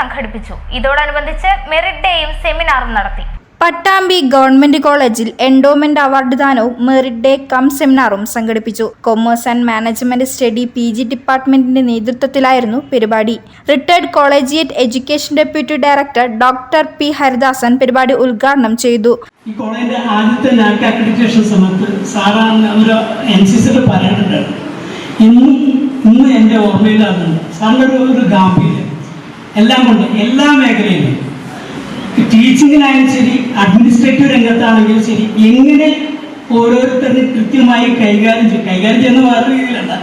സംഘടിപ്പിച്ചു. ഇതോടനുബന്ധിച്ച് മെറിറ്റ് ഡേയും സെമിനാറും നടത്തി. പട്ടാമ്പി ഗവൺമെന്റ് കോളേജിൽ എൻഡോമെന്റ് അവാർഡ് ദാനവും മെറിറ്റ് ഡേ കം സെമിനാറും സംഘടിപ്പിച്ചു. Commerce and management study P G ഡിപ്പാർട്ട്മെന്റിന്റെ നേതൃത്വത്തിലായിരുന്നു പരിപാടി. Retired collegiate education deputy director doctor P Haridasan പരിപാടി ഉദ്ഘാടനം ചെയ്തു. ഈ കോളേജിന്റെ ആദ്യത്തെ അക്രഡിറ്റേഷൻ സമയത്ത് സാറാണ് ഒരു എൻ സി സിയിൽ പറയുന്നുണ്ട് ഇന്നും ഇന്ന് എന്റെ ഓർമ്മയിലാണ്. സാറിന്റെ ഒരു എല്ലാം കൊണ്ട് എല്ലാ മേഖലയിലും. ടീച്ചിങ്ങിനായാലും ശരി അഡ്മിനിസ്ട്രേറ്റീവ് രംഗത്താണെങ്കിലും ശരി എങ്ങനെ ഓരോരുത്തരും കൃത്യമായി കൈകാര്യം ചെയ്യും കൈകാര്യം ചെയ്യുന്ന വേറെ രീതിയിലല്ല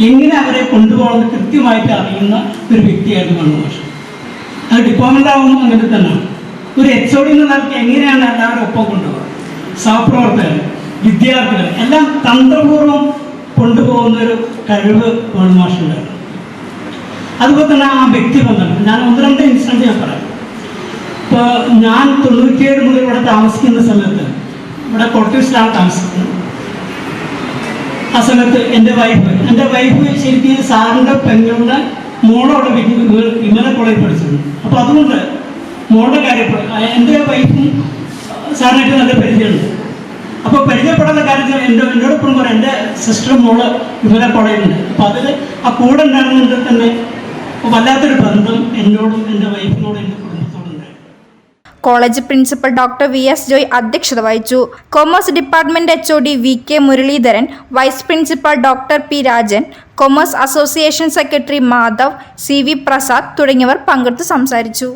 എങ്ങനെ അവരെ കൊണ്ടുപോകണമെന്ന് കൃത്യമായിട്ട് അറിയുന്ന ഒരു വ്യക്തിയായിരുന്നു മണ്ണുമോഷൻ അത് ഡിപ്പാർട്ട്മെന്റ് ആവുമ്പോൾ അങ്ങനെ തന്നെയാണ് ഒരു എച്ച് ഒ എന്ന നിലയ്ക്ക് എങ്ങനെയാണ് എല്ലാവരും ഒപ്പം കൊണ്ടുപോകുക? സഹപ്രവർത്തകർ വിദ്യാർത്ഥികൾ എല്ലാം തന്ത്രപൂർവം കൊണ്ടുപോകുന്ന ഒരു കഴിവ് വേണുമാഷുണ്ടായിരുന്നു അതുപോലെ തന്നെ ആ വ്യക്തിബന്ധം ഞാൻ ഒന്ന് രണ്ട് ഇൻസിഡന്റ് ഞാൻ പറയാം. ഇപ്പോൾ ഞാൻ തൊണ്ണൂറ്റിയേഴ് മുതൽ ഇവിടെ താമസിക്കുന്ന സമയത്ത് ഇവിടെ കൊട്ടൂസിലാണ് താമസിക്കുന്നത്. ആ സമയത്ത് എന്റെ വൈഫ് എന്റെ വൈഫ് ശരിക്കും സാറിന്റെ പെങ്ങളുടെ മോളോടെ വിമനെ കോളേജ് പഠിച്ചിരുന്നു അപ്പോൾ അതുകൊണ്ട് മോളുടെ കാര്യം എന്റെ വൈഫും സാറിനായിട്ട് നല്ല പരിചയമുണ്ട്. അപ്പോൾ പരിചയപ്പെടാത്ത കാര്യത്തിൽ എന്റെ എന്നോടൊപ്പം പറയാം എന്റെ സിസ്റ്റർ മോൾ വിമല കോളേജിലുണ്ട് അപ്പോൾ അതിൽ ആ കൂടെ ഉണ്ടായിരുന്നുകൊണ്ട് തന്നെ വല്ലാത്തൊരു ബന്ധം എന്നോടും എന്റെ വൈഫിനോടും എന്റെ college principal doctor V S Joy അധ്യക്ഷത വഹിച്ചു. Commerce department H O D V K Muraleedharan vice principal doctor P Rajan commerce association secretary Madhav C V Prasad തുടങ്ങിയവർ പങ്കെടുത്ത് സംസാരിച്ചു.